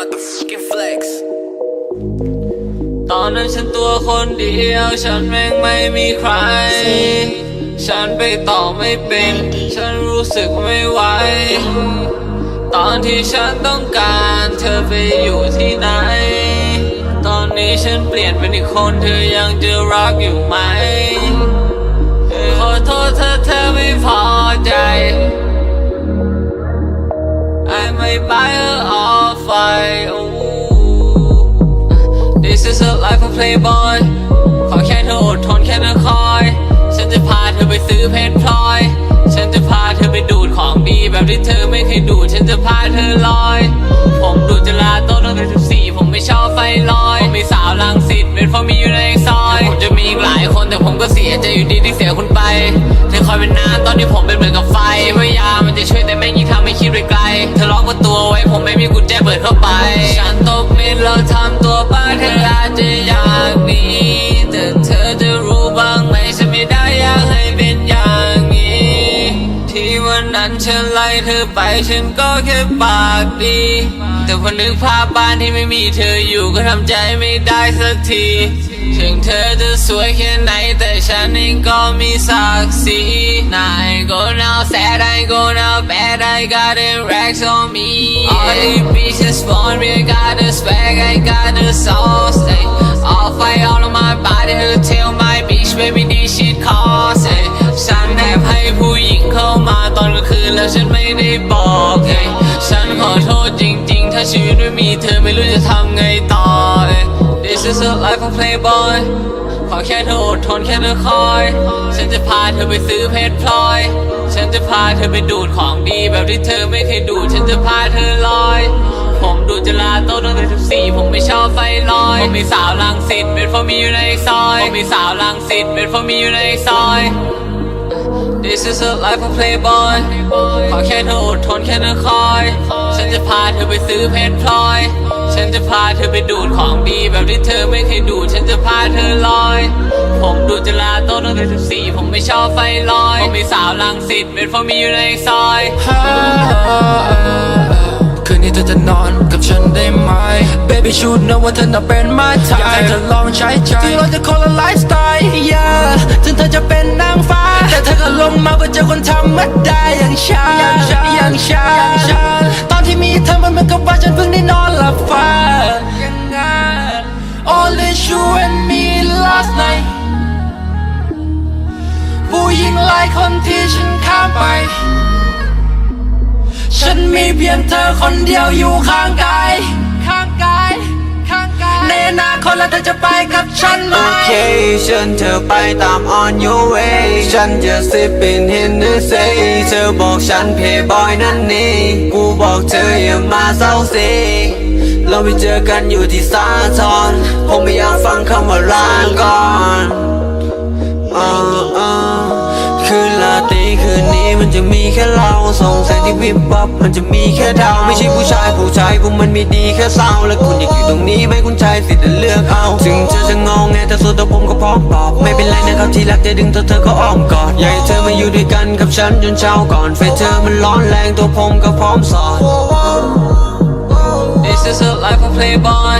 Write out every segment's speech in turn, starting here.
about the fucking flex ตอนนั้นฉันตัวคนเดียว ฉันแม่งไม่มีใคร ฉันไปต่อไม่เป็น ฉันรู้สึกไม่ไหว ตอนที่ฉันต้องการเธอไปอยู่ที่ไหน ตอนนี้ฉันเปลี่ยนเป็นอีกคนเธอยังจะรักอยู่ไหม ขอโทษถ้าเธอไม่พอใจ I might buy This is a life of playboy ขอแค่เธออดทนแค่เธอคอย ฉันจะพาเธอไปซื้อเพชรพลอย ฉันจะพาเธอไปดูดของดีแบบที่เธอไม่เคยดูด ฉันจะพาเธอลอย ผมดูจลาโต้ตั้งแต่สิบสี่ผมไม่ชอบไฟลอย ผมมีสาวลังสิตเป็นเพราะมีอยู่ในซอย ผมจะมีอีกหลายคนแต่ผมก็เสียใจอยู่ดีที่เสียคุณไป เธอคอยเป็นน้ำตอนที่ผมเป็นเหมือนกับไฟว่ายามันจะช่วยแต่แม่งยิ่งทำให้คิดไปไกล เธอล็อกประตูไว้ผมไม่มีกุญแจเปิดเข้าไป ฉันตกม็ดแล้วทำตัวบ้าเธอ จะอยากหนีแต่เธอจะรู้บ้างไหมฉันไม่ได้อยากให้เป็นอย่างนี้ ที่วันนั้นฉันไล่เธอไปฉันก็แค่ปากดี แต่พอนึกภาพบ้านที่ไม่มีเธออยู่ก็ทำใจไม่ได้สักทีถึงเธอจะสวยแค่ไหนแต่ฉันเองก็มีศักดิ์ศรี Now I go now sad I go now bad I got it racks on me All these bitches want me I got the swag I got the sauce ay. All fight all of my body to tell my bitch baby this shit cost ay. ฉันแอบให้ผู้หญิงเข้ามาตอนกลางคืนแล้วฉันไม่ได้บอกไงฉันขอโทษจริง ถ้าชีวิตไม่มีเธอไม่รู้จะทำไงต่อเอ้ย This is a life of playboy ขอแค่เธออดทนแค่เธอคอย ฉันจะพาเธอไปซื้อเพชรพลอย ฉันจะพาเธอไปดูดของดีแบบที่เธอไม่เคยดูด ฉันจะพาเธอลอย ผมดูจลาโต้ตั้งแต่สิบสี่ผมไม่ชอบไฟลอย ผมมีสาวลังสิตเป็นเพราะมีอยู่ในซอย ผมมีสาวลังสิตเป็นเพราะมีอยู่ในซอย This is a life of playboy ขอแค่เธออดทนแค่เธอคอย จะพาเธอไปซื้อเพชรพลอย ฉันจะพาเธอไปดูดของดีแบบที่เธอไม่เคยดูด ฉันจะพาเธอลอย ผมดูจลาโต้ตั้งแต่สิบสี่ผมไม่ชอบไฟลอยผมมีสาวลังสิตเป็นเพราะมีอยู่ในซอยคืนนี้เธอจะนอนกับฉันได้ไหม Baby ชูดนะว่าเธอน่ะเป็นมาทายอยากให้เธอลองใช้ใจถึงเราจะคนละไลฟ์สไตล์ yeah ถึงเธอจะเป็นนางฟ้า แต่เธอก็ลงมาเพื่อเจอคนธรรมดาอย่างฉันอย่างฉัน last night ผู้หญิงหลายคนที่ฉันข้ามไป ฉันมีเพียงเธอคนเดียวอยู่ข้างกาย ข้างกาย ข้างกาย ในอนาคตแล้วเธอจะไปกับฉันไหมโอเคฉันเธอไปตาม on your way ฉันจะสิบเป็นเฮนเนเซเธอบอกฉันเพย์บอยนั่นนี่ กูบอกเธออย่ามาเศร้าซี เราไปเจอกันอยู่ที่สาทรผมไม่อยากฟังคำว่าลาก่อนออคืนลาตีคืนนี้มันจะมีแค่เราส่องแสงที่วิบวับมันจะมีแค่ดาวไม่ใช่ผู้ชายผู้ชายพวกมันมีดีแค่เศร้าและคุณอยากอยู่ตรงนี้ไหมคุณชายสิทธิ์จะเลือกเอาถึงเธอจะงงไงแต่สุดแต่ผมก็พร้อมตอบไม่เป็นไรนะครับที่รักจะดึงเธอเธอก็อ้อมกอดอยากให้เธอมาอยู่ด้วยกันกับฉันจนเช้าก่อนไฟเธอมันร้อนแรงตัวผมก็พร้อมสอน This is a life of playboy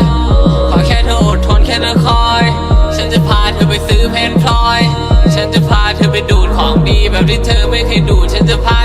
ขอแค่เธออดทนแค่เธอคอย ฉันจะพาเธอไปซื้อเพนพลอย ฉันจะพาเธอไปดูดของดีแบบที่เธอไม่เคยดูดฉันจะพา